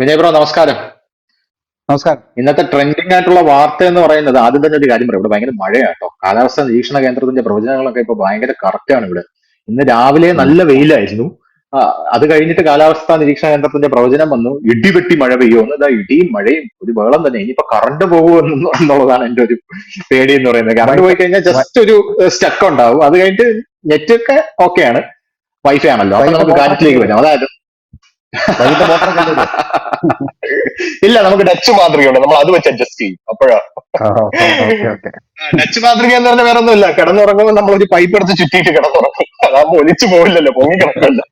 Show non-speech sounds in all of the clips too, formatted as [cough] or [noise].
Vinay bro നമസ്കാരം. നമസ്കാരം. ഇന്നത്തെ ട്രെൻഡിങ് ആയിട്ടുള്ള വാർത്ത എന്ന് പറയുന്നത് ആദ്യം തന്നെ ഒരു കാര്യം പറയാം. ഇവിടെ ഭയങ്കര മഴയാണ് കേട്ടോ കാലാവസ്ഥ നിരീക്ഷണ കേന്ദ്രത്തിന്റെ പ്രവചനങ്ങളൊക്കെ ഇപ്പൊ ഭയങ്കര കറക്റ്റാണ് ഇവിടെ. ഇന്ന് രാവിലെ നല്ല വെയിലായിരുന്നു. അത് കഴിഞ്ഞിട്ട് കാലാവസ്ഥാ നിരീക്ഷണ കേന്ദ്രത്തിന്റെ പ്രവചനം വന്നു. ഇടി വെട്ടി മഴ പെയ്യുമെന്ന് ഇതാ ഇടിയും മഴയും ഒരു വേളം തന്നെ. ഇനിയിപ്പോ കറണ്ട് പോകുമെന്ന് എന്നുള്ളതാണ് എന്റെ ഒരു പേടി എന്ന് പറയുന്നത്. കറണ്ട് പോയി കഴിഞ്ഞാൽ ജസ്റ്റ് ഒരു സ്റ്റക്ക് ഉണ്ടാവും. അത് കഴിഞ്ഞിട്ട് നെറ്റ് ഒക്കെ ആണ്. വൈഫൈ ആണല്ലോ. അപ്പൊ നമുക്ക് കാറ്റിലേക്ക് വരാം. അതായത് ഇല്ലേ? ഇല്ല നമുക്ക് ഡച്ച് മാതൃകയുണ്ട്. നമ്മൾ അത് വെച്ച് അഡ്ജസ്റ്റ് ചെയ്യും. അപ്പോഴാ. ഡച്ച് മാതൃക എന്ന് പറഞ്ഞാൽ വേറെ ഒന്നുമില്ല. കിടന്നുറങ്ങുമ്പോൾ നമ്മൾ ഒരു പൈപ്പ് എടുത്ത് ചുറ്റിയിട്ട് കിടന്നുറങ്ങും. അതാകുമ്പോ ഒലിച്ചു പോവില്ലല്ലോ പൊങ്ങി കിടക്കില്ല.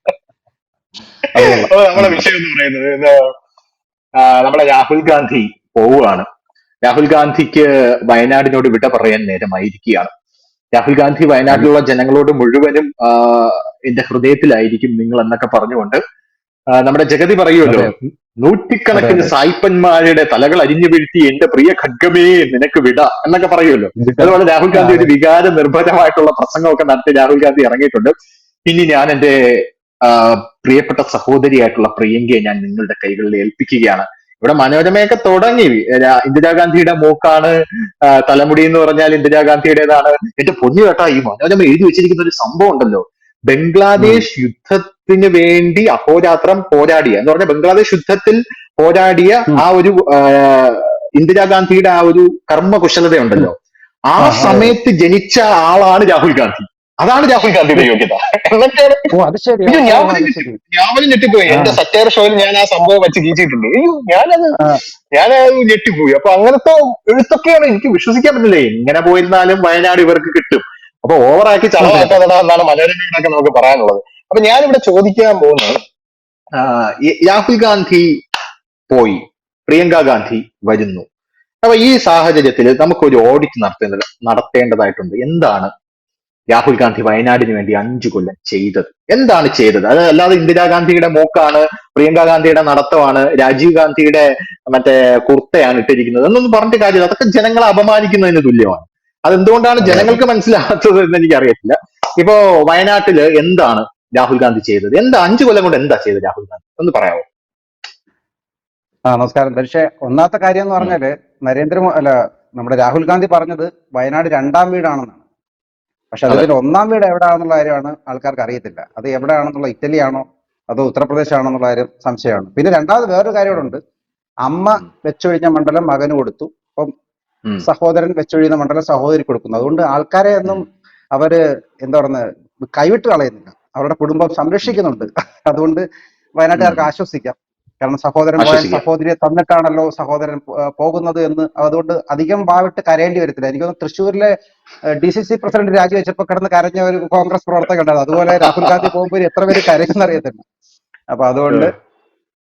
അപ്പൊ നമ്മളെ വിഷയം എന്ന് പറയുന്നത് നമ്മളെ നമ്മുടെ രാഹുൽ ഗാന്ധി പോവുകയാണ്. രാഹുൽ ഗാന്ധിക്ക് വയനാടിനോട് വിട പറയാൻ നേരമായിരിക്കുകയാണ്. രാഹുൽ ഗാന്ധി വയനാട്ടിലുള്ള ജനങ്ങളോട് മുഴുവനും എന്റെ ഹൃദയത്തിലായിരിക്കും നിങ്ങൾ എന്നൊക്കെ പറഞ്ഞുകൊണ്ട് നമ്മുടെ ജഗതി പറയുമല്ലോ നൂറ്റിക്കണക്കിന്. സായിപ്പന്മാരുടെ തലകൾ അരിഞ്ഞു വീഴ്ത്തി എന്റെ പ്രിയ ഖഡ്ഗമേ നിനക്ക് വിട എന്നൊക്കെ പറയുമല്ലോ അതുപോലെ രാഹുൽ ഗാന്ധി ഒരു വികാര നിർഭരമായിട്ടുള്ള പ്രസംഗമൊക്കെ നടത്തി രാഹുൽ ഗാന്ധി ഇറങ്ങിയിട്ടുണ്ട്. ഇനി ഞാൻ എന്റെ പ്രിയപ്പെട്ട സഹോദരിയായിട്ടുള്ള പ്രിയങ്കയെ ഞാൻ നിങ്ങളുടെ കൈകളിൽ ഏൽപ്പിക്കുകയാണ്. ഇവിടെ മനോരമയൊക്കെ തുടങ്ങി. ഇന്ദിരാഗാന്ധിയുടെ മൂക്കാണ് തലമുടി എന്ന് പറഞ്ഞാൽ ഇന്ദിരാഗാന്ധിയുടേതാണ് എന്റെ പൊന്നു കേട്ടാ ഈ മനോരമ എഴുതി വെച്ചിരിക്കുന്ന ഒരു സംഭവം ഉണ്ടല്ലോ. ബംഗ്ലാദേശ് യുദ്ധത്തിന് വേണ്ടി അഹോരാത്രം പോരാടിയ എന്ന് പറഞ്ഞ ബംഗ്ലാദേശ് യുദ്ധത്തിൽ പോരാടിയ ആ ഒരു ഇന്ദിരാഗാന്ധിയുടെ ആ ഒരു കർമ്മകുശലതയുണ്ടല്ലോ. ആ ആ, സമയത്ത് ജനിച്ച ആളാണ് രാഹുൽ ഗാന്ധി. അതാണ് രാഹുൽ ഗാന്ധിയുടെ യോഗ്യത. എന്നൊക്കെയാണ് ഞാനും ഞെട്ടിപ്പോയി. എന്റെ സറ്റയർ ഷോയിൽ ഞാൻ ആ സംഭവം വെച്ച് ഗീച്ചിട്ടുണ്ട് അയ്യോ ഞാനത് ഞാൻ ഞാനത് ഞെട്ടിപ്പോയി. അപ്പൊ അങ്ങനത്തെ എഴുത്തൊക്കെയാണ് എനിക്ക് വിശ്വസിക്കാൻ പറ്റില്ല എങ്ങനെ പോയിരുന്നാലും വയനാട് ഇവർക്ക് കിട്ടും. അപ്പൊ ഓവറാക്കി ചളവാക്കാതെടാ എന്നാണ് മനോരമയോടൊക്കെ നമുക്ക് പറയാനുള്ളത്. അപ്പൊ ഞാനിവിടെ ചോദിക്കാൻ പോകുന്നത് രാഹുൽ ഗാന്ധി പോയി പ്രിയങ്ക ഗാന്ധി വരുന്നു. അപ്പൊ ഈ സാഹചര്യത്തിൽ നമുക്കൊരു ഓഡിറ്റ് നടത്തേണ്ടത് നടത്തേണ്ടതായിട്ടുണ്ട്. എന്താണ് രാഹുൽ ഗാന്ധി വയനാടിന് വേണ്ടി അഞ്ചു കൊല്ലം ചെയ്തത്? എന്താണ് ചെയ്തത്? അത് അല്ലാതെ ഇന്ദിരാഗാന്ധിയുടെ മൂക്കാണ് പ്രിയങ്ക ഗാന്ധിയുടെ നടത്തമാണ് രാജീവ് ഗാന്ധിയുടെ മറ്റേ കുർത്തയാണ് ഇട്ടിരിക്കുന്നത് എന്നൊന്നും പറഞ്ഞിട്ട് കാര്യമില്ല. അതൊക്കെ ജനങ്ങളെ അപമാനിക്കുന്നതിന് തുല്യമാണ്. അതെന്തുകൊണ്ടാണ് ജനങ്ങൾക്ക് മനസ്സിലാകാത്തത് എന്ന് എനിക്കറിയത്തില്ല. ഇപ്പോ വയനാട്ടിൽ എന്താണ് രാഹുൽ ഗാന്ധി ചെയ്തത്. എന്താ അഞ്ചു കൊല്ലം കൊണ്ട് എന്താ ചെയ്തത് രാഹുൽ ഗാന്ധി? ഒന്ന് പറയാമോ ആ നമസ്കാരം. പക്ഷേ ഒന്നാമത്തെ കാര്യം എന്ന് പറഞ്ഞാൽ നരേന്ദ്ര അല്ല നമ്മുടെ രാഹുൽ ഗാന്ധി പറഞ്ഞത് വയനാട് രണ്ടാം വീടാണെന്നാണ്. പക്ഷെ അതെ. അതിൽ ഒന്നാം വീട് എവിടെയാണെന്നുള്ള കാര്യമാണ് ആൾക്കാർക്ക് അറിയത്തില്ല. അത് എവിടെയാണെന്നുള്ള ഇറ്റലി ആണോ അതോ ഉത്തർപ്രദേശ് ആണോ എന്നുള്ള കാര്യം സംശയമാണ്. പിന്നെ രണ്ടാമത് വേറൊരു കാര്യമുണ്ട് അമ്മ വെച്ചൊഴിഞ്ഞ മണ്ഡലം മകന് കൊടുത്തു. അപ്പം. സഹോദരൻ വെച്ചൊഴിയുന്ന മണ്ഡലം സഹോദരി കൊടുക്കുന്നു. അതുകൊണ്ട് ആൾക്കാരെ ഒന്നും അവർ എന്താ പറയുന്നത് കൈവിട്ട് കളയുന്നില്ല. അവരുടെ കുടുംബം സംരക്ഷിക്കുന്നുണ്ട്. അതുകൊണ്ട് വയനാട്ടുകാർക്ക് ആശ്വസിക്കാം. കാരണം സഹോദരൻ. സഹോദരിയെ തന്നിട്ടാണല്ലോ സഹോദരൻ പോകുന്നത് എന്ന് അതുകൊണ്ട് അധികം ഭാവിട്ട് കരയേണ്ടി വരത്തില്ല. എനിക്ക് തോന്നുന്നു തൃശ്ശൂരിലെ ഡി സി സി പ്രസിഡന്റ് രാജിവെച്ചപ്പോ കിടന്ന് കരഞ്ഞ ഒരു കോൺഗ്രസ് പ്രവർത്തകൻ അതുപോലെ രാഹുൽ ഗാന്ധി പോകുമ്പോൾ എത്ര പേര് കരയുമെന്ന് അറിയത്തില്ല. അപ്പൊ അതുകൊണ്ട്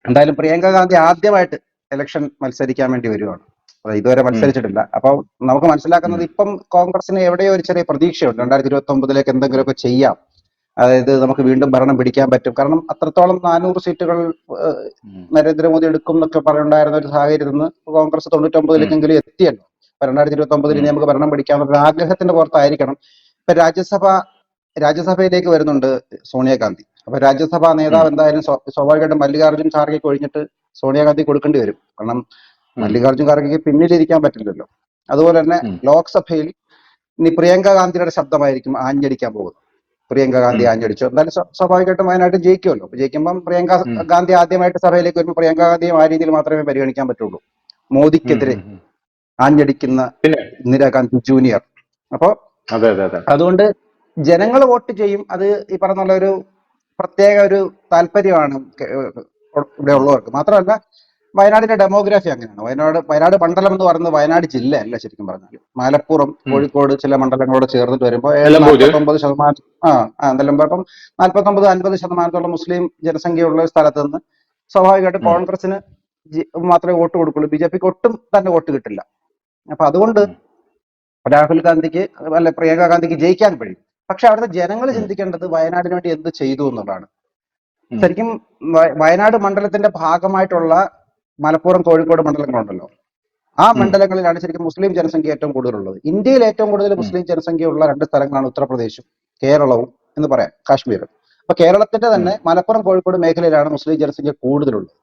എന്തായാലും പ്രിയങ്ക ഗാന്ധി ആദ്യമായിട്ട് ഇലക്ഷൻ മത്സരിക്കാൻ വേണ്ടി വരുവാണ്. അപ്പൊ ഇതുവരെ മത്സരിച്ചിട്ടില്ല. അപ്പൊ നമുക്ക് മനസ്സിലാക്കുന്നത് ഇപ്പം കോൺഗ്രസിന് എവിടെയോ ഒരു ചെറിയ പ്രതീക്ഷയുണ്ട്. രണ്ടായിരത്തി ഇരുപത്തി ഒമ്പതിലേക്ക് എന്തെങ്കിലുമൊക്കെ ചെയ്യാം. അതായത് നമുക്ക് വീണ്ടും ഭരണം പിടിക്കാൻ പറ്റും. കാരണം അത്രത്തോളം നാനൂറ് സീറ്റുകൾ. നരേന്ദ്രമോദി എടുക്കും എന്നൊക്കെ പറയുണ്ടായിരുന്ന ഒരു സാഹചര്യത്തിൽ നിന്ന് കോൺഗ്രസ് തൊണ്ണൂറ്റൊമ്പതിലേക്കെങ്കിലും എത്തിയല്ലോ. രണ്ടായിരത്തി ഇരുപത്തി ഒമ്പതിൽ ഇനി നമുക്ക് ഭരണം പിടിക്കാമെന്നൊരു ഒരു ആഗ്രഹത്തിന്റെ പുറത്തായിരിക്കണം. ഇപ്പൊ രാജ്യസഭ രാജ്യസഭയിലേക്ക് വരുന്നുണ്ട് സോണിയാഗാന്ധി. അപ്പൊ രാജ്യസഭാ നേതാവ് എന്തായാലും സ്വാ- സ്വാഭാവികമായിട്ടും മല്ലികാർജുൻ ഖാർഗെ ഒഴിഞ്ഞിട്ട് സോണിയാഗാന്ധി കൊടുക്കേണ്ടി വരും. കാരണം. മല്ലികാർജുൻ ഖാർഗെക്ക് പിന്നിലിരിക്കാൻ പറ്റില്ലല്ലോ. അതുപോലെ തന്നെ ലോക്സഭയിൽ ഇനി പ്രിയങ്ക ഗാന്ധിയുടെ ശബ്ദമായിരിക്കും ആഞ്ഞടിക്കാൻ പോകുന്നത്. പ്രിയങ്ക ഗാന്ധി ആഞ്ഞടിച്ചു. എന്തായാലും സ്വാ- സ്വാഭാവികമായിട്ടും വയനാട്ടിൽ ജയിക്കുമല്ലോ. അപ്പൊ ജയിക്കുമ്പോൾ പ്രിയങ്ക ഗാന്ധി ആദ്യമായിട്ട് സഭയിലേക്ക് വരുമ്പോൾ പ്രിയങ്ക ഗാന്ധിയും ആ രീതിയിൽ മാത്രമേ പരിഗണിക്കാൻ പറ്റുള്ളൂ. മോദിക്കെതിരെ. ആഞ്ഞടിക്കുന്ന ഇന്ദിരാഗാന്ധി ജൂനിയർ. അപ്പോ അതെ അതെ അതെ. അതുകൊണ്ട് ജനങ്ങൾ വോട്ട് ചെയ്യും. അത് ഈ പറഞ്ഞ ഒരു പ്രത്യേക ഒരു താല്പര്യമാണ് ഇവിടെ ഉള്ളവർക്ക്. മാത്രമല്ല വയനാടിന്റെ ഡെമോഗ്രാഫി അങ്ങനെയാണ്. വയനാട് വയനാട് മണ്ഡലം എന്ന് പറയുന്നത് വയനാട് ജില്ല അല്ല ശരിക്കും പറഞ്ഞാൽ മലപ്പുറം കോഴിക്കോട് ചില മണ്ഡലങ്ങളോട് ചേർന്നിട്ട് വരുമ്പോൾ. നാൽപ്പത്തൊമ്പത് ശതമാനം ആ നിലമ്പൂർ അപ്പം നാൽപ്പത്തൊമ്പത് അൻപത് ശതമാനത്തോളം മുസ്ലിം ജനസംഖ്യയുള്ള സ്ഥലത്ത് നിന്ന് സ്വാഭാവികമായിട്ട് കോൺഗ്രസിന് മാത്രമേ വോട്ട് കൊടുക്കുള്ളൂ. ബി ജെ പിക്ക് ഒട്ടും തന്നെ വോട്ട് കിട്ടില്ല. അപ്പൊ അതുകൊണ്ട്. രാഹുൽ ഗാന്ധിക്ക് അല്ല പ്രിയങ്ക ഗാന്ധിക്ക് ജയിക്കാൻ കഴിയും. പക്ഷെ അവിടുത്തെ ജനങ്ങൾ ചിന്തിക്കേണ്ടത് വയനാടിന് വേണ്ടി എന്ത് ചെയ്തു എന്നുള്ളതാണ്. ശരിക്കും വയനാട് മണ്ഡലത്തിന്റെ ഭാഗമായിട്ടുള്ള മലപ്പുറം കോഴിക്കോട് മണ്ഡലങ്ങളുണ്ടല്ലോ. ആ. മണ്ഡലങ്ങളിലാണ് ശരിക്കും മുസ്ലിം ജനസംഖ്യ ഏറ്റവും കൂടുതലുള്ളത്. ഇന്ത്യയിൽ ഏറ്റവും കൂടുതൽ മുസ്ലിം ജനസംഖ്യ ഉള്ള രണ്ട് സ്ഥലങ്ങളാണ് ഉത്തർപ്രദേശും കേരളവും എന്ന് പറയാം കാശ്മീരും. അപ്പൊ കേരളത്തിന്റെ തന്നെ മലപ്പുറം കോഴിക്കോട് മേഖലയിലാണ് മുസ്ലിം ജനസംഖ്യ കൂടുതലുള്ളത്.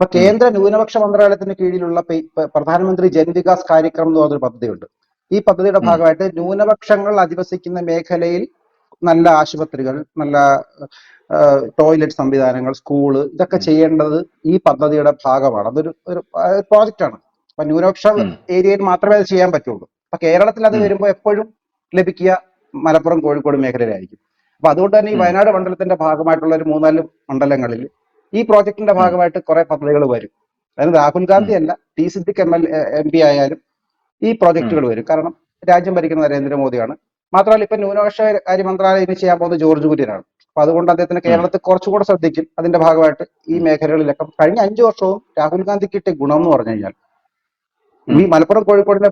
അപ്പൊ കേന്ദ്ര ന്യൂനപക്ഷ മന്ത്രാലയത്തിന് കീഴിലുള്ള പ്രധാനമന്ത്രി ജൻ വികാസ് കാര്യക്രം എന്ന് പറഞ്ഞൊരു പദ്ധതിയുണ്ട്. ഈ പദ്ധതിയുടെ ഭാഗമായിട്ട് ന്യൂനപക്ഷങ്ങൾ അധിവസിക്കുന്ന മേഖലയിൽ നല്ല ആശുപത്രികൾ നല്ല ടോയ്ലറ്റ് സംവിധാനങ്ങൾ സ്കൂൾ ഇതൊക്കെ ചെയ്യേണ്ടത് ഈ പദ്ധതിയുടെ ഭാഗമാണ്. അതൊരു ഒരു പ്രോജക്റ്റ് ആണ്. അപ്പൊ ന്യൂനപക്ഷ ഏരിയയിൽ മാത്രമേ അത് ചെയ്യാൻ പറ്റുള്ളൂ. അപ്പൊ കേരളത്തിൽ അത് വരുമ്പോൾ എപ്പോഴും ലഭിക്കുക മലപ്പുറം കോഴിക്കോട് മേഖലയിലായിരിക്കും. അപ്പൊ അതുകൊണ്ട് തന്നെ ഈ വയനാട് മണ്ഡലത്തിന്റെ ഭാഗമായിട്ടുള്ള ഒരു മൂന്നാൽ മണ്ഡലങ്ങളിൽ ഈ പ്രോജക്റ്റിന്റെ ഭാഗമായിട്ട് കുറെ പദ്ധതികൾ വരും. അതായത് രാഹുൽ ഗാന്ധി അല്ല T Siddique M L M P ആയാലും ഈ പ്രോജക്റ്റുകൾ വരും. കാരണം രാജ്യം ഭരിക്കുന്ന നരേന്ദ്രമോദിയാണ്. മാത്രമല്ല ഇപ്പൊ ന്യൂനപക്ഷ കാര്യ മന്ത്രാലയം ഇനി ചെയ്യാൻ പോകുന്നത് ജോർജ് കുര്യനാണ്. അപ്പൊ അതുകൊണ്ട് അദ്ദേഹത്തിന് കേരളത്തിൽ കുറച്ചുകൂടെ ശ്രദ്ധിക്കും. അതിന്റെ ഭാഗമായിട്ട് ഈ മേഖലകളിലൊക്കെ. കഴിഞ്ഞ അഞ്ചു വർഷവും രാഹുൽ ഗാന്ധി കിട്ടിയ ഗുണം എന്ന് പറഞ്ഞു കഴിഞ്ഞാൽ ഈ മലപ്പുറം കോഴിക്കോടിന്റെ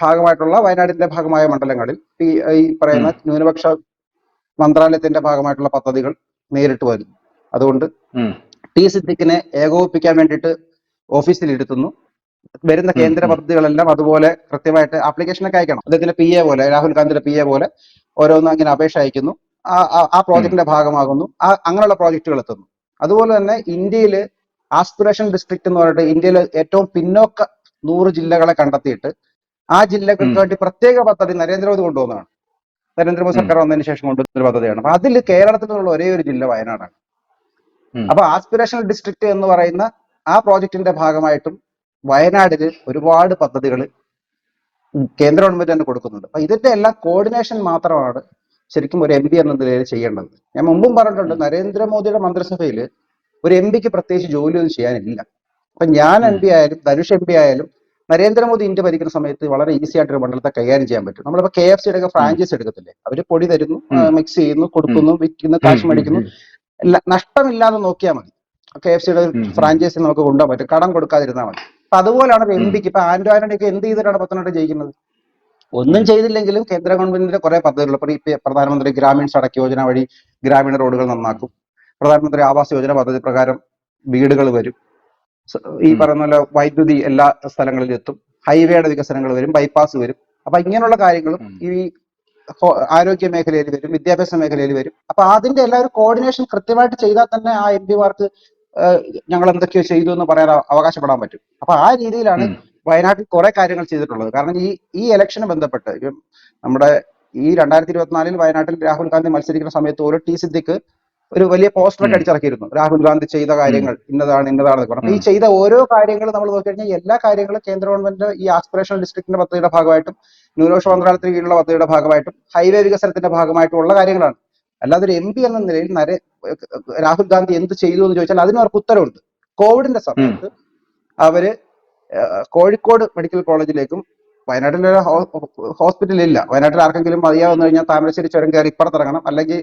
ഭാഗമായിട്ടുള്ള വയനാടിന്റെ ഭാഗമായ മണ്ഡലങ്ങളിൽ ഈ ഈ പറയുന്ന ന്യൂനപക്ഷ മന്ത്രാലയത്തിന്റെ ഭാഗമായിട്ടുള്ള പദ്ധതികൾ നേരിട്ട് വരുന്നു. അതുകൊണ്ട് ടി സിദ്ദിഖിനെ ഏകോപിപ്പിക്കാൻ വേണ്ടിയിട്ട് ഓഫീസിൽ ഇരുത്തുന്നു. വരുന്ന കേന്ദ്ര പദ്ധതികളെല്ലാം അതുപോലെ കൃത്യമായിട്ട് ആപ്ലിക്കേഷനൊക്കെ അയക്കണം. അദ്ദേഹത്തിന്റെ പി എ പോലെ രാഹുൽ ഗാന്ധിയുടെ പി എ പോലെ ഓരോന്നും അങ്ങനെ അപേക്ഷ അയക്കുന്നു. ആ പ്രോജക്റ്റിന്റെ ഭാഗമാകുന്നു. ആ അങ്ങനെയുള്ള പ്രോജക്റ്റുകൾ എത്തുന്നു. അതുപോലെ തന്നെ ഇന്ത്യയിൽ ആസ്പിറേഷൻ ഡിസ്ട്രിക്ട് എന്ന് പറഞ്ഞിട്ട് ഇന്ത്യയിലെ ഏറ്റവും പിന്നോക്ക നൂറ് ജില്ലകളെ കണ്ടെത്തിയിട്ട് ആ ജില്ലകൾക്ക് വേണ്ടി പ്രത്യേക പദ്ധതി നരേന്ദ്രമോദി കൊണ്ടുവന്നതാണ്. നരേന്ദ്രമോദി സർക്കാർ വന്നതിന് ശേഷം കൊണ്ടുവന്ന പദ്ധതിയാണ്. അപ്പൊ അതിൽ കേരളത്തിൽ നിന്നുള്ള ഒരേ ഒരു ജില്ല വയനാടാണ്. അപ്പൊ ആസ്പിറേഷണൽ ഡിസ്ട്രിക്ട് എന്ന് പറയുന്ന ആ പ്രോജക്റ്റിന്റെ ഭാഗമായിട്ടും വയനാടിന് ഒരുപാട് പദ്ധതികൾ കേന്ദ്ര ഗവൺമെന്റ് തന്നെ കൊടുക്കുന്നുണ്ട്. അപ്പൊ ഇതിന്റെ എല്ലാം കോർഡിനേഷൻ മാത്രമാണ് ശരിക്കും ഒരു എം പി എന്ന നിലയിൽ ചെയ്യേണ്ടത്. ഞാൻ മുമ്പും പറഞ്ഞിട്ടുണ്ട് നരേന്ദ്രമോദിയുടെ മന്ത്രിസഭയിൽ ഒരു എം പിക്ക് പ്രത്യേകിച്ച് ജോലിയൊന്നും ചെയ്യാനില്ല. അപ്പൊ ഞാൻ എം പി ആയാലും ധനുഷ് എം പി ആയാലും നരേന്ദ്രമോദി ഇന്ത്യ ഭരിക്കുന്ന സമയത്ത് വളരെ ഈസി ആയിട്ട് ഒരു മണ്ഡലത്തെ കൈകാര്യം ചെയ്യാൻ പറ്റും. നമ്മളിപ്പോ കെ എഫ് സിയുടെ ഒക്കെ ഫ്രാഞ്ചൈസ് എടുക്കത്തില്ലേ? അവർ പൊടി തരുന്നു മിക്സ് ചെയ്യുന്നു കൊടുക്കുന്നു വിൽക്കുന്നു കാശ് മേടിക്കുന്നു. നഷ്ടമില്ലാതെ നോക്കിയാൽ മതി. കെ എഫ് സിയുടെ ഫ്രാഞ്ചൈസി നമുക്ക് കൊണ്ടുപോകാൻ പറ്റും. കടം കൊടുക്കാതിരുന്നാൽ മതി. അപ്പൊ അതുപോലെയാണ് എം. പിക്ക് ഇപ്പൊ ആന്റോ ആന്റണിക്ക് എന്ത് ചെയ്തിട്ടാണ് പത്തനംതിട്ട ജയിക്കുന്നത്? ഒന്നും ചെയ്തില്ലെങ്കിലും കേന്ദ്ര ഗവൺമെന്റിന്റെ കുറെ പദ്ധതികൾ പ്രധാനമന്ത്രി ഗ്രാമീൺ സടക്ക് യോജന വഴി ഗ്രാമീണ റോഡുകൾ നന്നാക്കും. പ്രധാനമന്ത്രി ആവാസ് യോജന പദ്ധതി പ്രകാരം വീടുകൾ വരും. ഈ പറയുന്ന പോലെ വൈദ്യുതി എല്ലാ സ്ഥലങ്ങളിലും എത്തും. ഹൈവേയുടെ വികസനങ്ങൾ വരും ബൈപ്പാസ് വരും. അപ്പൊ ഇങ്ങനെയുള്ള കാര്യങ്ങളും ഈ ആരോഗ്യ മേഖലയിൽ വരും വിദ്യാഭ്യാസ മേഖലയിൽ വരും. അപ്പൊ അതിന്റെ എല്ലാ ഒരു കോർഡിനേഷൻ കൃത്യമായിട്ട് ചെയ്താൽ തന്നെ ആ എം പിമാർക്ക് ഞങ്ങൾ എന്തൊക്കെയോ ചെയ്തു എന്ന് പറയാൻ അവകാശപ്പെടാൻ പറ്റും. അപ്പൊ ആ രീതിയിലാണ് വയനാട്ടിൽ കുറെ കാര്യങ്ങൾ ചെയ്തിട്ടുള്ളത്. കാരണം ഈ ഈ ഇലക്ഷന് ബന്ധപ്പെട്ട് നമ്മുടെ ഈ രണ്ടായിരത്തി ഇരുപത്തിനാലിൽ വയനാട്ടിൽ രാഹുൽ ഗാന്ധി മത്സരിക്കുന്ന സമയത്ത് ഒരു ടി സിദ്ദിഖ് ഒരു വലിയ പോസ്റ്റർ ഒക്കെ അടിച്ചിറക്കിയിരുന്നു. രാഹുൽ ഗാന്ധി ചെയ്ത കാര്യങ്ങൾ ഇന്നതാണ് ഇന്നതാണ് പറഞ്ഞു. അപ്പൊ ഈ ചെയ്ത ഓരോ കാര്യങ്ങളും നമ്മൾ നോക്കിക്കഴിഞ്ഞാൽ എല്ലാ കാര്യങ്ങളും കേന്ദ്ര ഗവൺമെന്റ് ഈ ആസ്പിറേഷണൽ ഡിസ്ട്രിക്റ്റിന്റെ പദ്ധതിയുടെ ഭാഗമായിട്ടും ന്യൂനപക്ഷ മന്ത്രാലയത്തിന് കീഴിലുള്ള പദ്ധതിയുടെ ഭാഗമായിട്ടും ഹൈവേ വികസനത്തിന്റെ ഭാഗമായിട്ടും ഉള്ള കാര്യങ്ങളാണ്. അല്ലാതെ ഒരു എം പി എന്ന നിലയിൽ നരേ രാഹുൽ ഗാന്ധി എന്ത് ചെയ്തു എന്ന് ചോദിച്ചാൽ അതിന് അവർക്ക് ഉത്തരവുണ്ട്. കോവിഡിന്റെ സമയത്ത് അവർ കോഴിക്കോട് മെഡിക്കൽ കോളേജിലേക്കും വയനാട്ടിലെ ഹോസ്പിറ്റൽ ഇല്ല വയനാട്ടിൽ ആർക്കെങ്കിലും മതിയാവുന്ന കഴിഞ്ഞാൽ താമരശ്ശേരി ചുരം കയറി ഇപ്പുറത്തിറങ്ങണം. അല്ലെങ്കിൽ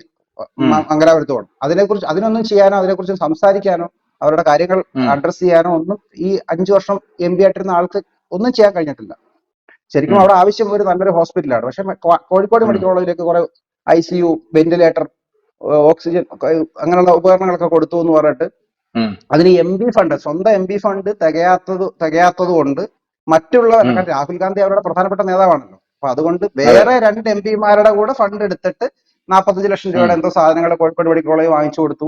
മംഗലാപുരത്ത് പോകണം അതിനെക്കുറിച്ച് അതിനൊന്നും ചെയ്യാനോ അതിനെക്കുറിച്ച് സംസാരിക്കാനോ അവരുടെ കാര്യങ്ങൾ. അഡ്രസ് ചെയ്യാനോ ഒന്നും ഈ അഞ്ചു വർഷം എം പി ആയിട്ടിരുന്ന ആൾക്ക് ഒന്നും ചെയ്യാൻ കഴിഞ്ഞിട്ടില്ല. ശരിക്കും അവിടെ ആവശ്യം ഒരു നല്ലൊരു ഹോസ്പിറ്റലാണ് പക്ഷെ കോഴിക്കോട് മെഡിക്കൽ കോളേജിലേക്ക് കുറെ I C U ventilator oxygen അങ്ങനെയുള്ള ഉപകരണങ്ങളൊക്കെ കൊടുത്തു എന്ന് പറഞ്ഞിട്ട് അതിന് എം ബി ഫണ്ട് സ്വന്തം എം ബി ഫണ്ട് തികയാത്തത് തികയാത്തത് കൊണ്ട് മറ്റുള്ള രാഹുൽ ഗാന്ധി അവരുടെ പ്രധാനപ്പെട്ട നേതാവാണല്ലോ. അപ്പൊ അതുകൊണ്ട് വേറെ രണ്ട് എം പിമാരുടെ കൂടെ ഫണ്ട് എടുത്തിട്ട് നാൽപ്പത്തഞ്ച് ലക്ഷം രൂപയുടെ എന്തോ സാധനങ്ങൾ കോഴിക്കോട് മെഡിക്കൽ കോളേജ് വാങ്ങിച്ചു കൊടുത്തു.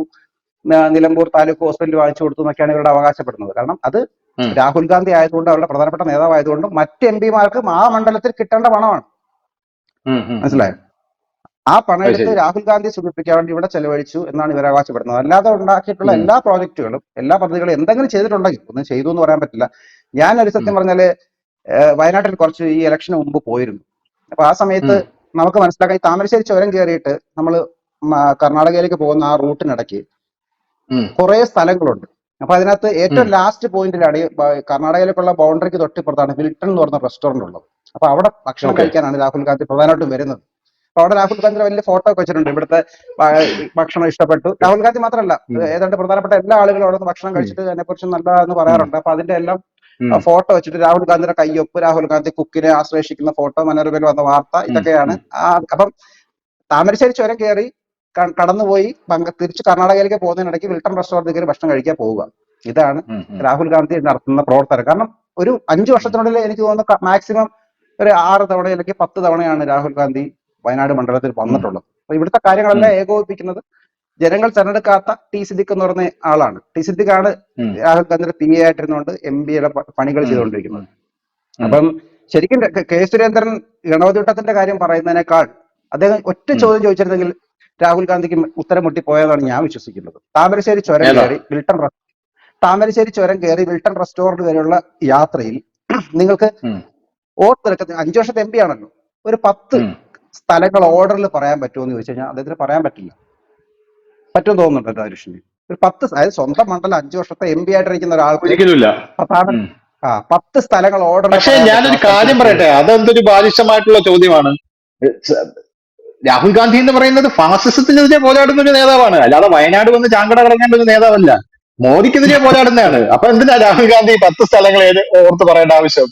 നിലമ്പൂർ താലൂക്ക് ഹോസ്പിറ്റൽ വാങ്ങിച്ചു കൊടുത്തു എന്നൊക്കെയാണ് ഇവരുടെ അവകാശപ്പെടുന്നത്. കാരണം അത് രാഹുൽ ഗാന്ധി ആയതുകൊണ്ട് അവരുടെ പ്രധാനപ്പെട്ട നേതാവായതുകൊണ്ടും മറ്റ് എം പിമാർക്ക് ആ മണ്ഡലത്തിൽ കിട്ടേണ്ട പണമാണ്. മനസ്സിലായോ? ആ പണം എടുത്ത് രാഹുൽ ഗാന്ധി സുഖിപ്പിക്കാൻ വേണ്ടി ഇവിടെ ചെലവഴിച്ചു എന്നാണ് ഇവർ അവകാശപ്പെടുന്നത്. അല്ലാതെ ഉണ്ടാക്കിയിട്ടുള്ള എല്ലാ പ്രോജക്റ്റുകളും എല്ലാ പദ്ധതികളും എന്തെങ്കിലും ചെയ്തിട്ടുണ്ടെങ്കിൽ ഒന്നും ചെയ്തു എന്ന് പറയാൻ പറ്റില്ല. ഞാൻ ഒരു സത്യം. പറഞ്ഞാൽ വയനാട്ടിൽ കുറച്ച് ഈ ഇലക്ഷന് മുമ്പ് പോയിരുന്നു. അപ്പൊ ആ സമയത്ത് നമുക്ക് മനസ്സിലാക്കാൻ താമരശ്ശേരി ചുരം കയറിയിട്ട് നമ്മൾ കർണാടകയിലേക്ക് പോകുന്ന ആ റൂട്ടിനിടയ്ക്ക്. കുറെ സ്ഥലങ്ങളുണ്ട്. അപ്പൊ അതിനകത്ത് ഏറ്റവും ലാസ്റ്റ് പോയിന്റിൽ അടി കർണാടകയിലേക്കുള്ള ബൗണ്ടറിക്ക് തൊട്ടിപ്പുറത്താണ് വിൽട്ടൺ എന്ന് പറഞ്ഞ റെസ്റ്റോറന്റ് ഉള്ളത്. അപ്പൊ അവിടെ ഭക്ഷണം. കഴിക്കാനാണ് രാഹുൽ ഗാന്ധി പ്രധാനമായിട്ടും വരുന്നത്. അപ്പൊ അവിടെ രാഹുൽ ഗാന്ധിയുടെ വലിയ ഫോട്ടോ ഒക്കെ വെച്ചിട്ടുണ്ട്. ഇവിടുത്തെ ഭക്ഷണം ഇഷ്ടപ്പെട്ടു. രാഹുൽ ഗാന്ധി മാത്രമല്ല. ഏതാണ്ട് പ്രധാനപ്പെട്ട എല്ലാ ആളുകളും അവിടെ നിന്ന് ഭക്ഷണം കഴിച്ചിട്ട് അതിനെക്കുറിച്ച് എന്ന് പറയാറുണ്ട്. അപ്പൊ അതിന്റെ എല്ലാം ഫോട്ടോ വെച്ചിട്ട് രാഹുൽ ഗാന്ധിയുടെ കയ്യൊപ്പ് രാഹുൽ ഗാന്ധി കുക്കിനെ ആശ്രയിക്കുന്ന ഫോട്ടോ മനോരമയിൽ വന്ന വാർത്ത ഇതൊക്കെയാണ്. അപ്പം താമരശ്ശേരി ചുരം കയറി കടന്നുപോയി ബംഗ തിരിച്ച് കർണാടകയിലേക്ക് പോകുന്നതിനിടയ്ക്ക് വിൽട്ടൺ റെസ്റ്റോറന്റ് കയറി ഭക്ഷണം കഴിക്കാൻ പോവുക. ഇതാണ്. രാഹുൽ ഗാന്ധി നടത്തുന്ന പ്രവർത്തനം. കാരണം ഒരു അഞ്ചു വർഷത്തിനുള്ളിൽ എനിക്ക് തോന്നുന്നു മാക്സിമം ഒരു ആറ് തവണ അല്ലെങ്കിൽ പത്ത് തവണയാണ് രാഹുൽ ഗാന്ധി വയനാട് മണ്ഡലത്തിൽ വന്നിട്ടുള്ളത്. അപ്പൊ ഇവിടുത്തെ കാര്യങ്ങളെല്ലാം ഏകോപിപ്പിക്കുന്നത് ജനങ്ങൾ തെരഞ്ഞെടുക്കാത്ത ടി സിദ്ദിഖ് എന്ന് പറഞ്ഞ ആളാണ്. ടി സിദ്ദിഖാണ് ആണ് രാഹുൽ ഗാന്ധിയുടെ പി എ ആയിട്ടിരുന്നുകൊണ്ട് എം പിയുടെ പണികൾ ചെയ്തുകൊണ്ടിരിക്കുന്നത്. അപ്പം ശരിക്കും കെ- സുരേന്ദ്രൻ ഗണവതിട്ടത്തിന്റെ കാര്യം പറയുന്നതിനേക്കാൾ അദ്ദേഹം ഒറ്റ ചോദ്യം ചോദിച്ചിരുന്നെങ്കിൽ രാഹുൽ ഗാന്ധിക്ക് ഉത്തരം മുട്ടിപ്പോയതാണ് ഞാൻ വിശ്വസിക്കുന്നത്. താമരശ്ശേരി ചുരം കയറി വിൽട്ടൺ താമരശ്ശേരി ചുരം കയറി വിൽട്ടൺ റെസ്റ്റോറന്റ് വരെയുള്ള യാത്രയിൽ നിങ്ങൾക്ക്. ഓർത്തെടുക്കുന്ന അഞ്ചു വർഷത്തെ എം പി ആണല്ലോ. ഒരു പത്ത്. സ്ഥലങ്ങൾ ഓർഡറിൽ പറയാൻ പറ്റുമോ എന്ന് ചോദിച്ചു കഴിഞ്ഞാൽ അദ്ദേഹത്തിന് പറയാൻ പറ്റില്ല. പറ്റുമെന്ന് തോന്നുന്നുണ്ടോ രാജേഷിന് ഒരു പത്ത് അതായത് സ്വന്തം മണ്ഡലം അഞ്ചു വർഷത്തെ എം പി ആയിട്ടിരിക്കുന്ന ഒരാൾക്ക് പ്രധാന ആ പത്ത് സ്ഥലങ്ങൾ ഓർഡർ പക്ഷേ ഞാനൊരു കാര്യം പറയട്ടെ അതെന്തൊരു ബാലിശമായിട്ടുള്ള ചോദ്യമാണ്. രാഹുൽ ഗാന്ധി എന്ന് പറയുന്നത് ഫാസിസത്തിനെതിരെ പോരാടുന്ന ഒരു നേതാവാണ്. അല്ലാതെ വയനാട് വന്ന് ചാങ്കട കളഞ്ഞേണ്ട ഒരു നേതാവല്ല. മോദിക്കെതിരെ പോരാടുന്നതാണ്. അപ്പൊ എന്തിനാ രാഹുൽ ഗാന്ധി പത്ത് സ്ഥലങ്ങൾ ഓർത്ത് പറയേണ്ട ആവശ്യം?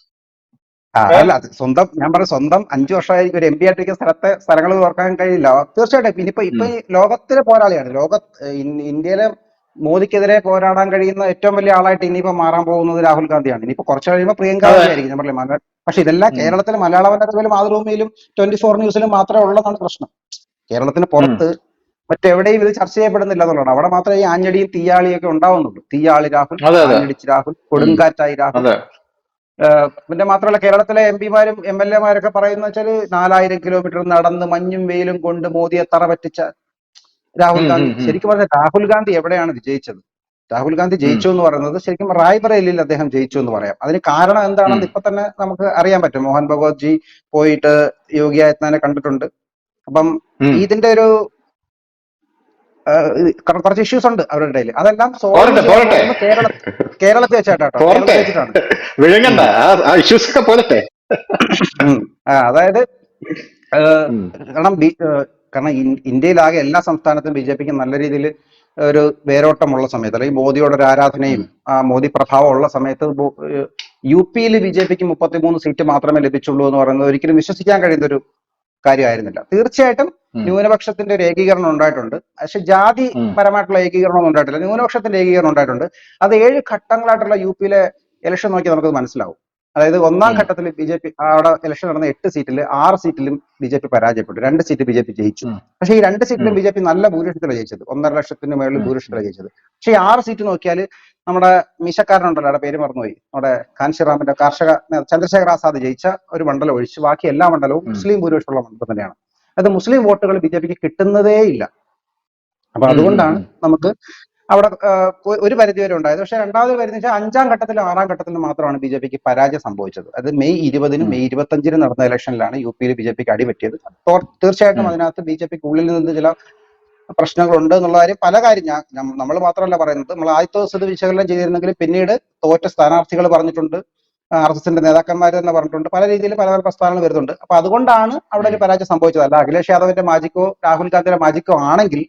അല്ല സ്വന്തം ഞാൻ പറഞ്ഞ സ്വന്തം അഞ്ചു വർഷമായിരിക്കും ഒരു എം പി ആയിട്ടിരിക്കുന്ന സ്ഥലത്തെ സ്ഥലങ്ങൾ ഓർക്കാൻ കഴിയില്ല. തീർച്ചയായിട്ടും. ഇനിയിപ്പോ ഇപ്പൊ ഈ ലോകത്തിലെ പോരാളിയാണ്. ലോക ഇന്ത്യയിലെ മോദിക്കെതിരെ പോരാടാൻ കഴിയുന്ന ഏറ്റവും വലിയ ആളായിട്ട് ഇനിയിപ്പോ മാറാൻ പോകുന്നത് രാഹുൽ ഗാന്ധിയാണ്. ഇനിയിപ്പോ കുറച്ച് കഴിയുമ്പോൾ പ്രിയങ്ക ഗാന്ധിയായിരിക്കും. ആയിരിക്കും ഞാൻ പറഞ്ഞില്ലേ മലയാള പക്ഷെ ഇതെല്ലാം കേരളത്തിലെ മലയാള മനോരമയിലും മാതൃഭൂമിയിലും ട്വന്റി ഫോർ ന്യൂസിലും മാത്രമേ ഉള്ളതാണ് പ്രശ്നം. കേരളത്തിന് പുറത്ത് മറ്റെവിടെയും ഇത് ചർച്ച ചെയ്യപ്പെടുന്നില്ല എന്നുള്ളതാണ്. അവിടെ മാത്രമേ ഈ ആഞ്ഞടിയും തീയാളിയൊക്കെ ഒക്കെ ഉണ്ടാവുന്നുള്ളൂ. തീയാളി രാഹുൽ. ആഞ്ഞടിച്ച് രാഹുൽ കൊടുങ്കാറ്റായി രാഹുൽ. പിന്നെ മാത്രമല്ല കേരളത്തിലെ എം പിമാരും എം എൽ എമാരൊക്കെ പറയുന്ന വെച്ചാൽ നാലായിരം കിലോമീറ്റർ നടന്ന് മഞ്ഞും വെയിലും കൊണ്ട് മോദിയെ തറ പറ്റിച്ച രാഹുൽ ഗാന്ധി. ശരിക്കും പറഞ്ഞാൽ രാഹുൽ ഗാന്ധി എവിടെയാണ് വിജയിച്ചത്? രാഹുൽ ഗാന്ധി ജയിച്ചു എന്ന് പറയുന്നത് ശരിക്കും റായ്ബറേലിയിൽ അദ്ദേഹം ജയിച്ചു എന്ന് പറയാം. അതിന് കാരണം എന്താണെന്ന്. ഇപ്പൊ തന്നെ നമുക്ക് അറിയാൻ പറ്റും. മോഹൻ ഭഗവത് ജി പോയിട്ട് യോഗി ആദിത്യനാഥിനെ കണ്ടിട്ടുണ്ട്. അപ്പം ഇതിന്റെ ഒരു കുറച്ച് ഇഷ്യൂസ് ഉണ്ട് അവരുടെ ഇടയിൽ. അതെല്ലാം. പോകുന്നത് കേരള കേരളത്തിൽ വെച്ചിട്ടാണ്. അതായത് കാരണം കാരണം ഇന്ത്യയിലാകെ എല്ലാ സംസ്ഥാനത്തും ബി ജെ പിക്ക് നല്ല രീതിയിൽ ഒരു വേരോട്ടമുള്ള സമയത്ത് അല്ലെങ്കിൽ മോദിയോട് ഒരു ആരാധനയും ആ മോദി പ്രഭാവം ഉള്ള സമയത്ത് യു പിയിൽ ബി ജെ പിക്ക് മുപ്പത്തിമൂന്ന് സീറ്റ് മാത്രമേ ലഭിച്ചുള്ളൂ എന്ന് പറയുന്നത് ഒരിക്കലും വിശ്വസിക്കാൻ കഴിയുന്ന ഒരു കാര്യമായിരുന്നില്ല. തീർച്ചയായിട്ടും ന്യൂനപക്ഷത്തിന്റെ ഒരു ഏകീകരണം ഉണ്ടായിട്ടുണ്ട്. പക്ഷെ ജാതി പരമായിട്ടുള്ള ഏകീകരണം ഒന്നും ഉണ്ടായിട്ടില്ല. ന്യൂനപക്ഷത്തിന്റെ ഏകീകരണം ഉണ്ടായിട്ടുണ്ട്. അത് ഏഴ് ഘട്ടങ്ങളായിട്ടുള്ള യു പിയിലെ ഇലക്ഷൻ നോക്കിയാൽ നമുക്ക് മനസ്സിലാവും. അതായത് ഒന്നാം ഘട്ടത്തിൽ ബി ജെ പി അവിടെ ഇലക്ഷൻ നടന്ന എട്ട് സീറ്റിൽ ആറ് സീറ്റിലും ബി ജെ പി പരാജയപ്പെട്ടു. രണ്ട് സീറ്റ് ബി ജെ പി ജയിച്ചു. പക്ഷേ ഈ രണ്ട് സീറ്റിലും. ബി ജെ പി നല്ല ഭൂരിപക്ഷത്തിലാണ് ജയിച്ചത്. ഒന്നര ലക്ഷത്തിന് മേളിൽ. ഭൂരിപക്ഷത്തിലാണ് ജയിച്ചത്. പക്ഷേ ഈ ആറ് സീറ്റ് നോക്കിയാൽ നമ്മുടെ മിശക്കാരനുണ്ടല്ലോ അവിടെ പേര് മറന്നുപോയി. നമ്മുടെ കാൻഷിറാമിന്റെ കർഷക ചന്ദ്രശേഖർ ആസാദ് ജയിച്ച ഒരു മണ്ഡലം ഒഴിച്ച് ബാക്കി എല്ലാ മണ്ഡലവും മുസ്ലിം ഭൂരിപക്ഷമുള്ള മണ്ഡലം തന്നെയാണ്. അത് മുസ്ലിം വോട്ടുകൾ ബി ജെ പിക്ക് കിട്ടുന്നതേ ഇല്ല അപ്പൊ അതുകൊണ്ടാണ് നമുക്ക് അവിടെ ഒരു പരിധി വരെ ഉണ്ടായത്. പക്ഷെ രണ്ടാമത് പരിധി വെച്ചാൽ അഞ്ചാം ഘട്ടത്തിലും ആറാം ഘട്ടത്തിലും മാത്രമാണ് ബി ജെ പിക്ക് പരാജയം സംഭവിച്ചത്. അത് മെയ് ഇരുപതിനും. മെയ് ഇരുപത്തഞ്ചിനും നടന്ന ഇലക്ഷനിലാണ് യു പിയിൽ ബി ജെ പിക്ക് അടിപറ്റിയത് തീർച്ചയായിട്ടും. അതിനകത്ത് ബി ജെ പിക്ക് ഉള്ളിൽ നിന്ന് ചില പ്രശ്നങ്ങളുണ്ട് എന്നുള്ള കാര്യം പല കാര്യം ഞാൻ നമ്മൾ മാത്രമല്ല പറയുന്നത്. നമ്മൾ ആദ്യത്തെ ദിവസം ഇത് വിശകലനം ചെയ്തിരുന്നെങ്കിൽ പിന്നീട് തോറ്റ സ്ഥാനാർത്ഥികൾ പറഞ്ഞിട്ടുണ്ട്. ആർ എസ് എസിന്റെ നേതാക്കന്മാർ തന്നെ പറഞ്ഞിട്ടുണ്ട്. പല രീതിയിൽ പല പല പ്രസ്ഥാനങ്ങൾ വരുന്നുണ്ട്. അപ്പൊ അതുകൊണ്ടാണ് അവിടെ ഒരു പരാജയം സംഭവിച്ചത്. അല്ല അഖിലേഷ് യാദവിന്റെ മാജിക്കോ രാഹുൽ ഗാന്ധിയുടെ മാജിക്കോ ആണെങ്കിൽ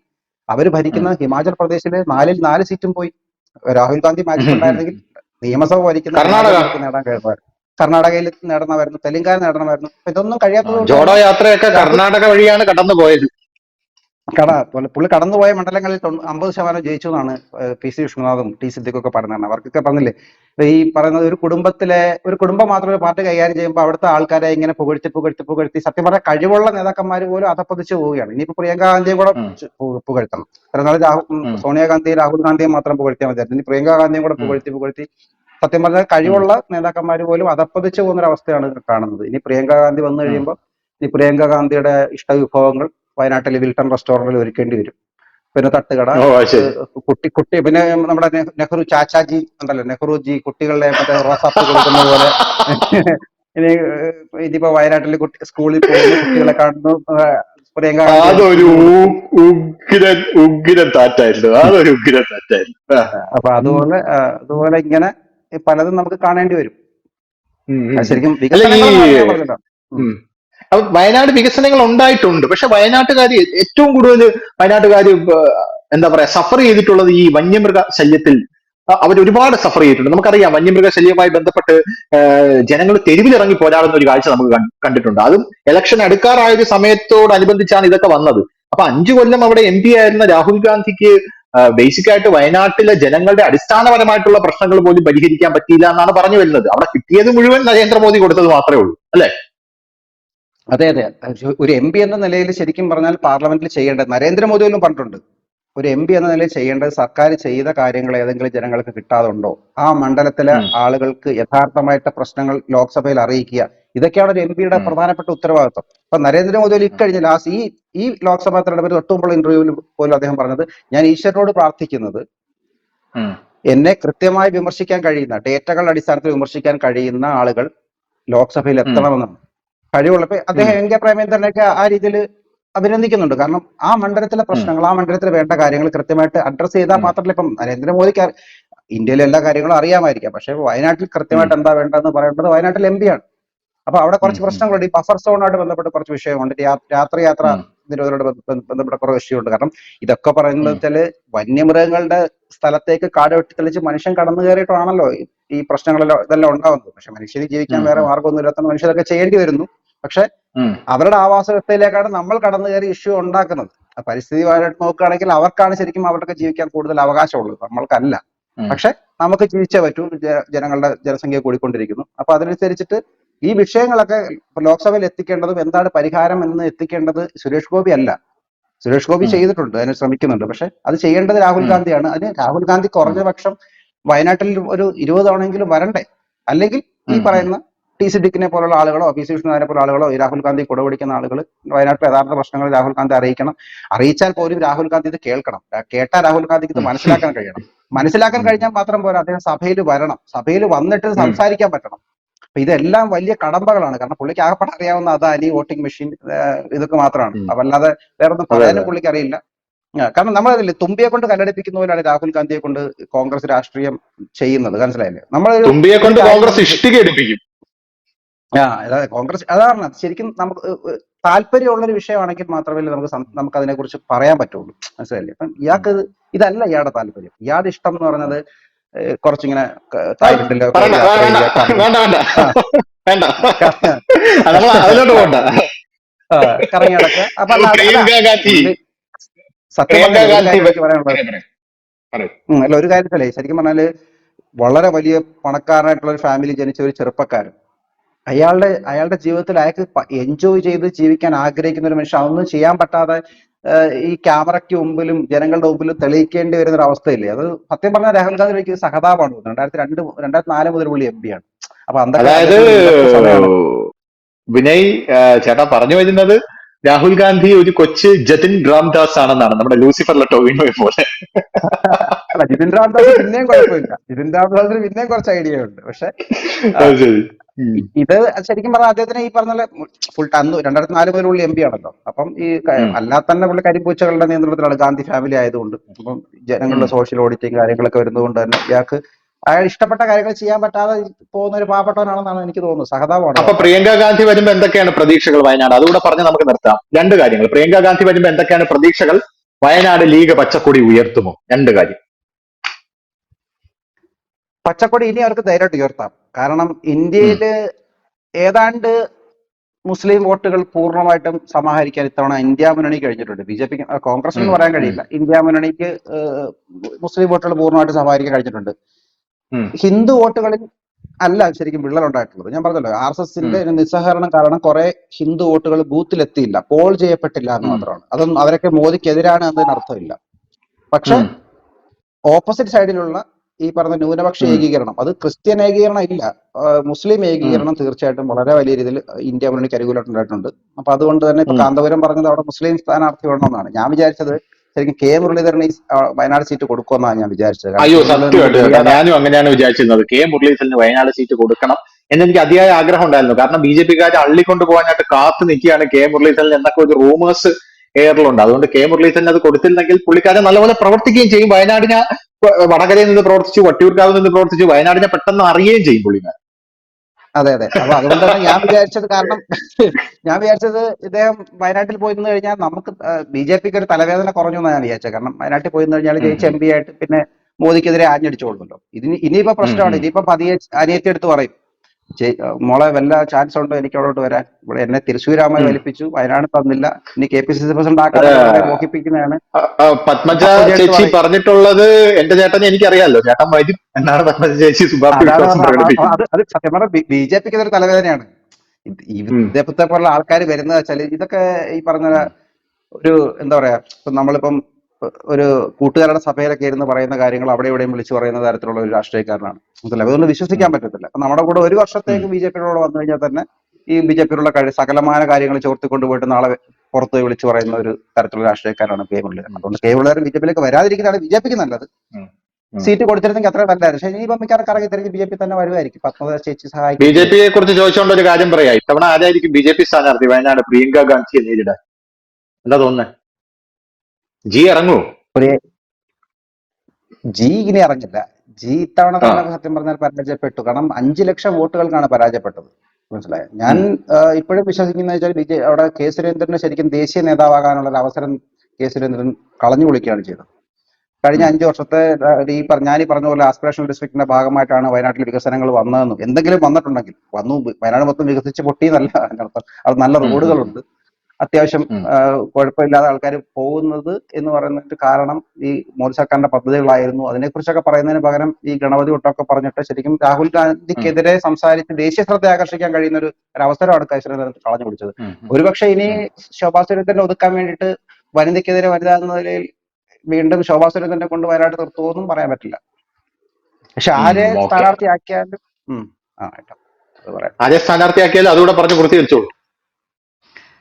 അവർ ഭരിക്കുന്ന ഹിമാചൽ പ്രദേശിലെ നാലിൽ നാല് സീറ്റും പോയി. രാഹുൽ ഗാന്ധി മാജിക് ഉണ്ടായിരുന്നെങ്കിൽ നിയമസഭ ഭരിക്കുന്ന. നേടാൻ കഴിയുമായിരുന്നു കർണാടകയിൽ നേടണമായിരുന്നു തെലങ്കാന നേടണമായിരുന്നു ഇതൊന്നും കഴിയാത്തത് ജോഡോ യാത്രയൊക്കെ കർണാടക വഴിയാണ് കടന്നു പോയത്. കട പുള്ളി- കടന്നുപോയ മണ്ഡലങ്ങളിൽ അമ്പത് ശതമാനം ജയിച്ചു എന്നാണ് പി. സി. വിഷ്ണുനാഥും ടി. സിദ്ദിഖും ഒക്കെ പറഞ്ഞത്. അവർക്കൊക്കെ പറഞ്ഞില്ലേ ഈ പറയുന്നത് ഒരു കുടുംബത്തിലെ ഒരു കുടുംബം മാത്രം ഒരു പാർട്ടി കൈകാര്യം ചെയ്യുമ്പോൾ അവിടുത്തെ ആൾക്കാരെ ഇങ്ങനെ പുകഴ്ത്തി പുകഴ്ത്തി പുകഴ്ത്തി സത്യം പറഞ്ഞാൽ കഴിവുള്ള നേതാക്കന്മാർ പോലും അധപ്പതിച്ച് പോവുകയാണ്. ഇനിയിപ്പോ പ്രിയങ്ക ഗാന്ധിയെ കൂടെ പുകഴ്ത്തണം. കാരണം രാഹുൽ. സോണിയാഗാന്ധി രാഹുൽ ഗാന്ധിയെ മാത്രം പുകഴ്ത്തിയാൽ മതിയായിരുന്നു. ഇനി പ്രിയങ്ക ഗാന്ധിയും കൂടെ പുകഴ്ത്തി പുകഴ്ത്തി സത്യം പറഞ്ഞാൽ കഴിവുള്ള നേതാക്കന്മാർ പോലും അതപ്പതിച്ച് പോകുന്ന ഒരു അവസ്ഥയാണ് കാണുന്നത്. ഇനി പ്രിയങ്ക ഗാന്ധി വന്നു കഴിയുമ്പോൾ ഇനി പ്രിയങ്ക ഗാന്ധിയുടെ ഇഷ്ടവിഭവങ്ങൾ വയനാട്ടിലെ വിൽട്ടൺ റെസ്റ്റോറന്റിൽ ഒരുക്കേണ്ടി വരും. പിന്നെ തട്ടുകട കുട്ടി കുട്ടി പിന്നെ നമ്മുടെ നെഹ്റു ചാച്ചാജി ഉണ്ടല്ലോ നെഹ്റുജി കുട്ടികളുടെ മറ്റേ റോസാപ്പ് കൊടുക്കുന്ന പോലെ. ഇനി ഇനിയിപ്പോ വയനാട്ടിലെ കുട്ടി സ്കൂളിൽ പോയി കുട്ടികളെ കാണുന്നു. പ്രിയങ്ക അതൊരു ഉഗ്രൻ ഉഗ്രൻ താറ്റായിരുന്നു. അതൊരു ഉഗ്രൻ താറ്റായിരുന്നു. അപ്പൊ അതുപോലെ അതുപോലെ ഇങ്ങനെ പലതും നമുക്ക് കാണേണ്ടി വരും. ശരിക്കും അപ്പൊ വയനാട് വികസനങ്ങൾ ഉണ്ടായിട്ടുണ്ട്. പക്ഷെ വയനാട്ടുകാർ ഏറ്റവും കൂടുതൽ വയനാട്ടുകാർ എന്താ പറയാ സഫർ ചെയ്തിട്ടുള്ളത് ഈ വന്യമൃഗ ശല്യത്തിൽ. അവർ ഒരുപാട് സഫർ ചെയ്തിട്ടുണ്ട്. നമുക്കറിയാം വന്യമൃഗ ശല്യവുമായി ബന്ധപ്പെട്ട് ജനങ്ങൾ തെരുവിലിറങ്ങി പോരാടുന്ന ഒരു കാഴ്ച നമുക്ക് കണ്ടിട്ടുണ്ട്. അതും ഇലക്ഷൻ അടുക്കാറായ ഒരു സമയത്തോടനുബന്ധിച്ചാണ് ഇതൊക്കെ വന്നത്. അപ്പൊ അഞ്ചു കൊല്ലം അവിടെ എം പി ആയിരുന്ന രാഹുൽ ഗാന്ധിക്ക് ബേസിക് ആയിട്ട് വയനാട്ടിലെ ജനങ്ങളുടെ അടിസ്ഥാനപരമായിട്ടുള്ള പ്രശ്നങ്ങൾ പോലും പരിഹരിക്കാൻ പറ്റിയില്ല എന്നാണ് പറഞ്ഞു വരുന്നത്. അവിടെ കിട്ടിയത് മുഴുവൻ നരേന്ദ്രമോദി കൊടുത്തത് മാത്രമേ ഉള്ളൂ. അല്ലെ? അതെ അതെ. ഒരു എം പി എന്ന നിലയിൽ ശരിക്കും പറഞ്ഞാൽ പാർലമെന്റിൽ ചെയ്യേണ്ടത് നരേന്ദ്രമോദി പോലും പറഞ്ഞിട്ടുണ്ട്. ഒരു എം പി എന്ന നിലയിൽ ചെയ്യേണ്ടത് സർക്കാർ ചെയ്ത കാര്യങ്ങൾ ഏതെങ്കിലും ജനങ്ങൾക്ക് കിട്ടാതുണ്ടോ ആ മണ്ഡലത്തിലെ ആളുകൾക്ക് യഥാർത്ഥമായിട്ട് പ്രശ്നങ്ങൾ ലോക്സഭയിൽ അറിയിക്കുക. ഇതൊക്കെയാണ് ഒരു എം പിയുടെ. പ്രധാനപ്പെട്ട ഉത്തരവാദിത്വം. അപ്പൊ നരേന്ദ്രമോദി ഇക്കഴിഞ്ഞ ലാസ്റ്റ് ഈ ഈ ലോക്സഭാ തെരഞ്ഞെടുപ്പിൽ തൊട്ടുമ്പോൾ ഇന്റർവ്യൂവിൽ പോലും അദ്ദേഹം പറഞ്ഞത് ഞാൻ ഈശ്വരനോട് പ്രാർത്ഥിക്കുന്നത് എന്നെ കൃത്യമായി വിമർശിക്കാൻ കഴിയുന്ന ഡേറ്റകളുടെ അടിസ്ഥാനത്തിൽ വിമർശിക്കാൻ കഴിയുന്ന ആളുകൾ ലോക്സഭയിൽ എത്തണമെന്നാണ്. കഴിവുള്ളപ്പോ അദ്ദേഹം എൻ കെ പ്രേമേന്ദ്രനെയൊക്കെ ആ രീതിയിൽ അഭിനന്ദിക്കുന്നുണ്ട്. കാരണം ആ മണ്ഡലത്തിലെ പ്രശ്നങ്ങൾ ആ മണ്ഡലത്തിൽ വേണ്ട കാര്യങ്ങൾ കൃത്യമായിട്ട് അഡ്രസ് ചെയ്താൽ. മാത്രമല്ല ഇപ്പം നരേന്ദ്രമോദിക്ക് ഇന്ത്യയിലെ എല്ലാ കാര്യങ്ങളും അറിയാമായിരിക്കാം. പക്ഷെ വയനാട്ടിൽ കൃത്യമായിട്ട് എന്താ വേണ്ടതെന്ന് പറയേണ്ടത് വയനാട്ടിൽ എം ആണ്. അപ്പൊ അവിടെ കുറച്ച് പ്രശ്നങ്ങളുണ്ട്. ഈ ബഫർ സോണുമായിട്ട് ബന്ധപ്പെട്ട് കുറച്ച് വിഷയമുണ്ട് രാത്രി യാത്ര. നിരോധനോട് ബന്ധ- ബന്ധപ്പെട്ട കുറേ വിഷയമുണ്ട്. കാരണം ഇതൊക്കെ പറയുന്നത് വെച്ചാൽ വന്യമൃഗങ്ങളുടെ സ്ഥലത്തേക്ക് കാട് വെട്ടിത്തെളിച്ച് മനുഷ്യൻ കടന്നു കയറിയിട്ടാണല്ലോ ഈ- പ്രശ്നങ്ങളെല്ലാം ഇതെല്ലാം ഉണ്ടാവുന്നത്. പക്ഷെ മനുഷ്യന് ജീവിക്കാൻ വേറെ മാർഗമൊന്നും ഇല്ലാത്ത മനുഷ്യരൊക്കെ ചെയ്യേണ്ടി വരുന്നു. പക്ഷെ അവരുടെ ആവാസ വ്യവസ്ഥയിലേക്കാണ് നമ്മൾ കടന്നു കയറി ഇഷ്യൂ ഉണ്ടാക്കുന്നത്. പരിസ്ഥിതി പരിസ്ഥിതിപരമായിട്ട് നോക്കുകയാണെങ്കിൽ അവർക്കാണ് ശരിക്കും അവർക്ക് ജീവിക്കാൻ കൂടുതൽ അവകാശമുള്ളത്. നമ്മൾക്കല്ല. പക്ഷെ നമുക്ക് ജീവിച്ചേ പറ്റൂ. ജനങ്ങളുടെ ജനസംഖ്യ കൂടിക്കൊണ്ടിരിക്കുന്നു. അപ്പൊ അതിനനുസരിച്ചിട്ട് ഈ വിഷയങ്ങളൊക്കെ ലോക്സഭയിൽ എത്തിക്കേണ്ടതും എന്താണ് പരിഹാരം എന്ന് എത്തിക്കേണ്ടത് സുരേഷ് ഗോപി അല്ല. സുരേഷ് ഗോപി ചെയ്തിട്ടുണ്ട്. അതിന് ശ്രമിക്കുന്നുണ്ട്. പക്ഷെ അത് ചെയ്യേണ്ടത് രാഹുൽ. ഗാന്ധിയാണ്. അതിന് രാഹുൽ ഗാന്ധി കുറഞ്ഞ പക്ഷം വയനാട്ടിൽ ഒരു ഇരുപത് തവണയെങ്കിലും വരണ്ടേ? അല്ലെങ്കിൽ ഈ. പറയുന്ന ടി സി ഡിക്കിനെ പോലുള്ള ആളുകളോ പി സി വിഷ്ണുനാഥിനെ പോലുള്ള ആളുകളോ രാഹുൽ ഗാന്ധി കുടപിടിക്കുന്ന ആളുകൾ വയനാട്ടിലെ യഥാർത്ഥ പ്രശ്നങ്ങൾ രാഹുൽ ഗാന്ധി അറിയിക്കണം. അറിയിച്ചാൽ പോലും രാഹുൽ ഗാന്ധി ഇത് കേൾക്കണം. കേട്ടാൽ രാഹുൽ ഗാന്ധിക്ക് ഇത് മനസ്സിലാക്കാൻ കഴിയണം. മനസ്സിലാക്കാൻ കഴിഞ്ഞാൽ മാത്രം പോരാ അദ്ദേഹം സഭയിൽ വരണം. സഭയിൽ വന്നിട്ട് സംസാരിക്കാൻ പറ്റണം. അപ്പൊ ഇതെല്ലാം വലിയ കടമ്പകളാണ്. കാരണം പുള്ളിക്ക് ആകപ്പെട്ട അറിയാവുന്ന അദാനി വോട്ടിംഗ് മെഷീൻ ഇതൊക്കെ മാത്രമാണ്. അല്ലാതെ വേറൊന്നും അതെ, പറയാനും പുള്ളിക്ക് അറിയില്ല. കാരണം നമ്മളതില്ലേ തുമ്പിയെ കൊണ്ട് കല്ലടിപ്പിക്കുന്ന പോലെയാണ് രാഹുൽ ഗാന്ധിയെ കൊണ്ട് കോൺഗ്രസ് രാഷ്ട്രീയം ചെയ്യുന്നത്. മനസ്സിലായില്ലേ? നമ്മൾ തുമ്പിയെ കൊണ്ട് കോൺഗ്രസ് ഇഷ്ടിക എടുപ്പിക്കും ആ അതായത് കോൺഗ്രസ് അതാണ് ശരിക്കും നമുക്ക് താല്പര്യമുള്ള ഒരു വിഷയമാണെങ്കിൽ മാത്രമേ നമുക്ക് നമുക്ക് അതിനെ കുറിച്ച് പറയാൻ പറ്റുള്ളൂ. മനസ്സിലായില്ലേ? അപ്പം ഇയാൾക്ക് ഇതല്ല ഇയാളുടെ താല്പര്യം. ഇയാളുടെ ഇഷ്ടം എന്ന് പറഞ്ഞത് കുറച്ചിങ്ങനെ [laughs] അത് പോണ്ട. കറങ്ങി അപ്പൊ ഇത് സത്യം അല്ല ഒരു കാര്യത്തിലേ ശരിക്കും പറഞ്ഞാൽ വളരെ വലിയ പണക്കാരനായിട്ടുള്ള ഒരു ഫാമിലി ജനിച്ച ഒരു ചെറുപ്പക്കാരൻ. അയാളുടെ അയാളുടെ ജീവിതത്തിൽ അയാൾക്ക് എൻജോയ് ചെയ്ത് ജീവിക്കാൻ ആഗ്രഹിക്കുന്ന ഒരു മനുഷ്യൻ അതൊന്നും ചെയ്യാൻ പറ്റാതെ ഈ ക്യാമറയ്ക്ക് മുമ്പിലും ജനങ്ങളുടെ മുമ്പിലും തെളിയിക്കേണ്ടി വരുന്ന ഒരു അവസ്ഥയില്ലേ? അത് സത്യം പറഞ്ഞാൽ രാഹുൽ ഗാന്ധി എനിക്ക് സഹതാപമാണ്. തോന്നുന്നത് രണ്ടായിരത്തി രണ്ട് രണ്ടായിരത്തി നാല് മുതൽ പുള്ളി എം പി ആണ്. അപ്പൊ അതായത് വിനയ് ചേട്ടാ പറഞ്ഞു വരുന്നത് രാഹുൽ ഗാന്ധി ഒരു കൊച്ച് ജതിൻ രാംദാസ് ആണെന്നാണ് നമ്മുടെ ലൂസിഫറിലെ ടോവിനോയെ പോലെ. ജിതിൻ രാംദാസ് പിന്നെയും കുഴപ്പമില്ല. ജിതിൻ രാംദാസിന് പിന്നെയും കുറച്ച് ഐഡിയ ഉണ്ട്. പക്ഷെ. ഇത് ശരിക്കും പറഞ്ഞാൽ അദ്ദേഹത്തിന് ഈ പറഞ്ഞ ഫുൾ അന്ന് രണ്ടായിരത്തി നാല് മുതൽ പുള്ളി എം പി ആണല്ലോ. അപ്പം ഈ അല്ലാത്ത. അല്ലാതെ തന്നെ പുള്ളി കരിപ്പൂച്ചകളുടെ നിയന്ത്രണത്തിലാണ് ഗാന്ധി ഫാമിലി ആയതുകൊണ്ട്. അപ്പം ജനങ്ങളുടെ സോഷ്യൽ ഓഡിറ്റിങ് കാര്യങ്ങളൊക്കെ വരുന്നതുകൊണ്ട് തന്നെ ഇയാൾക്ക് അയാൾ ഇഷ്ടപ്പെട്ട കാര്യങ്ങൾ ചെയ്യാൻ പറ്റാതെ പോകുന്ന ഒരു പാവപ്പെട്ടവനാണെന്നാണ് എനിക്ക് തോന്നുന്നത്. സഹതാപമാണ് അപ്പൊ പ്രിയങ്ക ഗാന്ധി വരുമ്പോ എന്തൊക്കെയാണ് പ്രതീക്ഷകൾ വയനാട്? അതുകൂടെ പറഞ്ഞ് നമുക്ക് നിർത്താം. രണ്ട് കാര്യങ്ങൾ. പ്രിയങ്ക ഗാന്ധി വരുമ്പോ എന്തൊക്കെയാണ് പ്രതീക്ഷകൾ? വയനാട് ലീഗ് പച്ചക്കൊടി ഉയർത്തുമോ? രണ്ട് കാര്യം. പച്ചക്കൊടി ഇനി അവർക്ക് ധൈര്യമായിട്ട് ഉയർത്താം. കാരണം ഇന്ത്യയിൽ ഏതാണ്ട് മുസ്ലിം വോട്ടുകൾ പൂർണമായിട്ടും സമാഹരിക്കാൻ ഇത്തവണ ഇന്ത്യ മുന്നണി കഴിഞ്ഞിട്ടുണ്ട്. ബി ജെ പിക്ക് കോൺഗ്രസ് എന്ന് പറയാൻ കഴിയില്ല. ഇന്ത്യ മുന്നണിക്ക് മുസ്ലിം വോട്ടുകൾ പൂർണമായിട്ട് സമാഹരിക്കാൻ കഴിഞ്ഞിട്ടുണ്ട്. ഹിന്ദു വോട്ടുകളിൽ അല്ല ശരിക്കും വിള്ളൽ ഉണ്ടായിട്ടുള്ളത്. ഞാൻ പറഞ്ഞല്ലോ ആർ എസ് എസിന്റെ നിസ്സഹകരണം കാരണം കുറെ ഹിന്ദു വോട്ടുകൾ ബൂത്തിലെത്തിയില്ല. പോൾ ചെയ്യപ്പെട്ടില്ല എന്ന് മാത്രമാണ്. അതൊന്നും അവരൊക്കെ മോദിക്കെതിരാണ് എന്നതിന് അർത്ഥമില്ല. പക്ഷെ ഓപ്പോസിറ്റ് സൈഡിലുള്ള ഈ പറഞ്ഞ ന്യൂനപക്ഷ ഏകീകരണം അത് ക്രിസ്ത്യൻ ഏകീകരണം ഇല്ല. മുസ്ലിം ഏകീകരണം തീർച്ചയായിട്ടും വളരെ വലിയ രീതിയിൽ ഇന്ത്യ മുന്നണിക്ക് അനുകൂലമായിട്ടുണ്ടായിട്ടുണ്ട്. അപ്പൊ അതുകൊണ്ട് തന്നെ ഇപ്പൊ കാന്തപുരം പറഞ്ഞത് അവിടെ മുസ്ലിം സ്ഥാനാർത്ഥി വേണമെന്നാണ്. ഞാൻ വിചാരിച്ചത് ശരിക്കും കെ മുരളീധരൻ ഈ വയനാട് സീറ്റ് കൊടുക്കുമെന്നാണ് ഞാൻ വിചാരിച്ചത്. അയ്യോ സത്യമായിട്ട് ഞാനും അങ്ങനെയാണ് വിചാരിച്ചിരുന്നത്. കെ മുരളീധരന് വയനാട് സീറ്റ് കൊടുക്കണം എന്നെനിക്ക് അതിയായ ആഗ്രഹം ഉണ്ടായിരുന്നു. കാരണം ബി ജെ പിക്കാർ അള്ളിക്കൊണ്ട് പോകാനായിട്ട് കാത്തു നിൽക്കുകയാണ് കെ മുരളീധരൻ എന്നൊക്കെ ഒരു റൂമേഴ്സ് എയറിലുണ്ട് അതുകൊണ്ട് കെ മുരളീധരൻ അത് കൊടുത്തില്ലെങ്കിൽ പുള്ളിക്കാരൻ നല്ലപോലെ പ്രവർത്തിക്കുകയും ചെയ്യും. വയനാടിനെ വടകരയിൽ നിന്ന് പ്രവർത്തിച്ചു വട്ടിയൂർക്കാവിൽ നിന്ന് പ്രവർത്തിച്ചു. വയനാടിനെ പെട്ടെന്ന് അറിയുകയും ചെയ്യും പുള്ളിക്കാരൻ. അതെ അതെ. അപ്പൊ അതുകൊണ്ടാണ് ഞാൻ വിചാരിച്ചത് കാരണം ഞാൻ വിചാരിച്ചത് ഇദ്ദേഹം വയനാട്ടിൽ പോയി നിന്ന് കഴിഞ്ഞാൽ നമുക്ക് ബി ജെ പിക്ക് ഒരു തലവേദന കുറഞ്ഞു എന്നാണ് ഞാൻ വിചാരിച്ചത്. കാരണം വയനാട്ടിൽ പോയി നിന്ന് കഴിഞ്ഞാൽ ജയിച്ച എം പി ആയിട്ട് പിന്നെ മോദിക്കെതിരെ ആഞ്ഞടിച്ചു ആഞ്ഞടിച്ചോളുമല്ലോ. ഇനി ഇനിയിപ്പോ പ്രശ്നമാണ്. ഇനിയിപ്പോ പതിയെ അനിയത്തി എടുത്ത് പറയും. മോളെ വല്ല ചാൻസ് ഉണ്ടോ എനിക്ക് അവിടോട്ട് വരാൻ? ഇവിടെ എന്നെ തൃശ്ശൂരാമ. വലിപ്പിച്ചു വയനാട് തന്നില്ല. ഇനി K P C C president ആക്കാൻ മോഹിപ്പിക്കുന്നതാണ്. പത്മജ ചേട്ടൻ ചേച്ചി. പറഞ്ഞിട്ടുള്ളത് എന്റെ ചേട്ടനെ എനിക്കറിയാലോ. ചേട്ടൻ വരും. എന്നാണ് പത്മജ ചേച്ചി അത് സത്യം പറഞ്ഞ ബി ജെ പിക്ക് ഇതൊരു തലവേദനയാണ് ഇതേപോലത്തെ പോലുള്ള ആൾക്കാർ വരുന്നത് വെച്ചാൽ ഇതൊക്കെ ഈ പറഞ്ഞ ഒരു എന്താ പറയാ ഇപ്പൊ നമ്മളിപ്പം ഒരു കൂട്ടുകാരുടെ സഭയിലൊക്കെ ഇരുന്ന് പറയുന്ന കാര്യങ്ങൾ അവിടെ ഇവിടെയും വിളിച്ചു പറയുന്ന തരത്തിലുള്ള ഒരു രാഷ്ട്രീയക്കാരനാണ്. മനസ്സിലായി അതുകൊണ്ട് വിശ്വസിക്കാൻ പറ്റത്തില്ല. അപ്പൊ നമ്മുടെ കൂടെ ഒരു വർഷത്തേക്ക് ബി ജെ പിയോട് വന്നു കഴിഞ്ഞാൽ തന്നെ ഈ ബി ജെ പിയിലുള്ള കഴി സകലമായ കാര്യങ്ങൾ ചോർത്തിക്കൊണ്ട് പോയിട്ട് നാളെ പുറത്ത് വിളിച്ചു പറയുന്ന ഒരു തരത്തിലുള്ള രാഷ്ട്രീയക്കാരാണ് കെ മുരളീധരൻ. അതുകൊണ്ട് കെ മുരളീധരൻ ബി ജെ പിയിലേക്ക് വരാതിരിക്കുന്നതാണ് ബി ജെ പിക്ക് നല്ലത്. സീറ്റ് കൊടുത്തിരുന്നെങ്കിൽ അത്ര നല്ലതായിരുന്നു. പക്ഷേ ഇനിയിപ്പം മിക്കവാറും കറങ്ങി തിരിഞ്ഞ് ബി ജെ പി തന്നെ വരുമായിരിക്കും. പത്മത ചേച്ചി ബി ജെ പിയെ കുറിച്ച് ചോദിച്ചുകൊണ്ട് ഒരു കാര്യം പറയാം. ഇത്തവണ ആരായിരിക്കും ബി ജെ പി സ്ഥാനാർത്ഥി? വയനാട് പ്രിയങ്ക ഗാന്ധിയെ നേരിടാൻ. എന്താ തോന്നുന്നത് ജി ഇറങ്ങൂ. ജി ഇനി ഇറങ്ങില്ല. ജി ഇത്തവണ തന്നെ സത്യം പറഞ്ഞാൽ പരാജയപ്പെട്ടു. കാരണം അഞ്ചു ലക്ഷം വോട്ടുകൾക്കാണ് പരാജയപ്പെട്ടത്. മനസ്സിലായോ? ഞാൻ ഇപ്പോഴും വിശ്വസിക്കുന്ന വെച്ചാൽ ബി ജെ അവിടെ കെ സുരേന്ദ്രന് ശരിക്കും ദേശീയ നേതാവാകാനുള്ള ഒരു അവസരം കെ സുരേന്ദ്രൻ കളഞ്ഞു വിളിക്കുകയാണ് ചെയ്തത്. കഴിഞ്ഞ അഞ്ചു വർഷത്തെ ഈ പറഞ്ഞ ഞാൻ ഈ പറഞ്ഞ പോലെ ആസ്പിറേഷണൽ ഡിസ്ട്രിക്റ്റിന്റെ ഭാഗമായിട്ടാണ് വയനാട്ടിൽ വികസനങ്ങൾ വന്നതെന്നും. എന്തെങ്കിലും വന്നിട്ടുണ്ടെങ്കിൽ വന്നു. വയനാട് മൊത്തം വികസിച്ച് പൊട്ടി നല്ല അതിനർത്ഥം. അത് നല്ല റോഡുകളുണ്ട്. അത്യാവശ്യം കുഴപ്പമില്ലാതെ ആൾക്കാർ പോകുന്നത് എന്ന് പറയുന്നിട്ട് കാരണം ഈ മോദി സർക്കാരിന്റെ പദ്ധതികളായിരുന്നു. അതിനെക്കുറിച്ചൊക്കെ പറയുന്നതിന് പകരം ഈ ഗണപതി ഒട്ടൊക്കെ പറഞ്ഞിട്ട് ശരിക്കും രാഹുൽ ഗാന്ധിക്കെതിരെ സംസാരിച്ച് ദേശീയ ശ്രദ്ധ ആകർഷിക്കാൻ കഴിയുന്ന ഒരു അവസരമാണ് കൈശ്വരൻ കളഞ്ഞു പിടിച്ചത് ഒരുപക്ഷെ ഇനി ശോഭാ സുരേന്ദ്രനെ ഒതുക്കാൻ വേണ്ടിയിട്ട് വനിതയ്ക്കെതിരെ വനിത എന്ന നിലയിൽ വീണ്ടും ശോഭാ സുരേന്ദ്രനെ കൊണ്ട് വയനാട് നിർത്തുമെന്നും പറയാൻ പറ്റില്ല. പക്ഷെ ആരെ. സ്ഥാനാർത്ഥിയാക്കിയാലും ആ അത് സ്ഥാനാർത്ഥിയാക്കിയാലും അതുകൂടെ പറഞ്ഞു പൂർത്തീകരിച്ചോളൂ.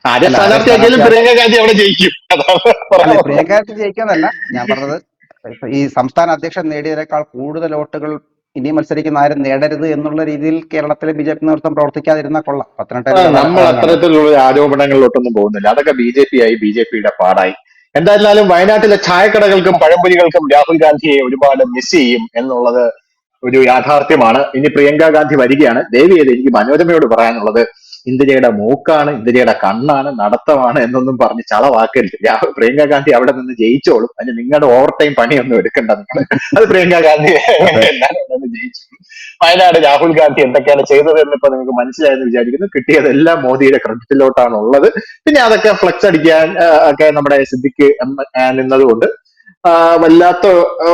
ആരെ സ്ഥാനാർത്ഥിയാക്കിയാലും സ്ഥാനാർത്ഥി- പ്രിയങ്ക ഗാന്ധി അവിടെ ജയിക്കും. പ്രിയങ്ക. പ്രിയങ്കാർക്ക് ജയിക്കാന്നല്ല ഞാൻ പറഞ്ഞത് ഈ സംസ്ഥാന അധ്യക്ഷൻ നേടിയതിനേക്കാൾ കൂടുതൽ വോട്ടുകൾ ഇനി മത്സരിക്കുന്ന ആരും നേടരുത് എന്നുള്ള രീതിയിൽ കേരളത്തിലെ ബി ജെ പി നേതൃത്വം പ്രവർത്തിക്കാതിരുന്ന കൊള്ളാം. പത്തനംതിട്ട നമ്മൾ അത്തരത്തിലുള്ള ആരോപണങ്ങളിലോട്ടൊന്നും പോകുന്നില്ല. അതൊക്കെ ബി ജെ പി ആയി ബി ജെ പിയുടെ പാടായി. എന്തായിരുന്നാലും വയനാട്ടിലെ ചായക്കടകൾക്കും പഴംപൊരികൾക്കും രാഹുൽ ഗാന്ധിയെ ഒരുപാട് മിസ് ചെയ്യും എന്നുള്ളത് ഒരു യാഥാർത്ഥ്യമാണ്. ഇനി പ്രിയങ്ക ഗാന്ധി വരികയാണ്. ദേവി എനിക്ക് മനോരമയോട് പറയാനുള്ളത്. ഇന്ദിരയുടെ മൂക്കാണ് ഇന്ദിരയുടെ കണ്ണാണ് നടത്തമാണ് എന്നൊന്നും പറഞ്ഞ് ചളവാക്കരുത്. രാഹുൽ പ്രിയങ്ക ഗാന്ധി അവിടെ നിന്ന് ജയിച്ചോളും. അതിന് നിങ്ങളുടെ ഓവർ ടൈം പണിയൊന്നും എടുക്കണ്ട നിങ്ങൾ. അത് പ്രിയങ്ക ഗാന്ധി ജയിച്ചു. വയനാട് രാഹുൽ ഗാന്ധി എന്തൊക്കെയാണ് ചെയ്തതെന്ന് ഇപ്പൊ നിങ്ങൾക്ക് മനസ്സിലായെന്ന് വിചാരിക്കുന്നു. കിട്ടിയതെല്ലാം മോദിയുടെ ക്രെഡിറ്റിലോട്ടാണ് ഉള്ളത് പിന്നെ അതൊക്കെ ഫ്ലക്സ് അടിക്കാൻ ഒക്കെ നമ്മുടെ ആ, നിന്നതുകൊണ്ട്. വല്ലാത്ത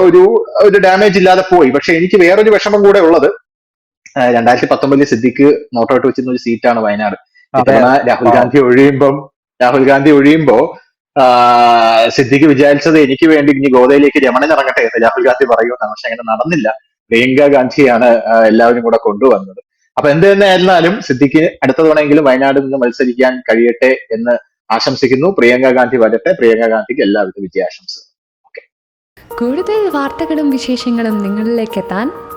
ഒരു ഒരു ഡാമേജ് ഇല്ലാതെ പോയി. പക്ഷെ എനിക്ക് വേറൊരു വിഷമം കൂടെ ഉള്ളത്. രണ്ടായിരത്തി പത്തൊമ്പതിൽ സിദ്ദിഖ് നോട്ടൗട്ട് വെച്ചിരുന്ന ഒരു സീറ്റാണ് വയനാട്. രാഹുൽ ഗാന്ധി ഒഴിയുമ്പം രാഹുൽ ഗാന്ധി ഒഴിയുമ്പോ സിദ്ദിഖ് വിചാരിച്ചത് എനിക്ക് വേണ്ടി ഇനി ഗോതയിലേക്ക് രമണൻ ഇറങ്ങട്ടെ എന്ന് രാഹുൽ ഗാന്ധി പറയുമെന്നാണ് പക്ഷെ അങ്ങനെ നടന്നില്ല. പ്രിയങ്ക ഗാന്ധിയാണ് എല്ലാവരും കൂടെ കൊണ്ടുവന്നത്. അപ്പൊ എന്ത് തന്നെ ആയിരുന്നാലും സിദ്ദിഖിന് അടുത്ത തവണയെങ്കിലും വയനാട് നിന്ന് മത്സരിക്കാൻ കഴിയട്ടെ എന്ന് ആശംസിക്കുന്നു. പ്രിയങ്ക ഗാന്ധി വരട്ടെ. പ്രിയങ്ക ഗാന്ധിക്ക് എല്ലാവിധ വിജയാശംസകളും. കൂടുതൽ വാർത്തകളും വിശേഷങ്ങളും നിങ്ങളിലേക്ക് എത്താൻ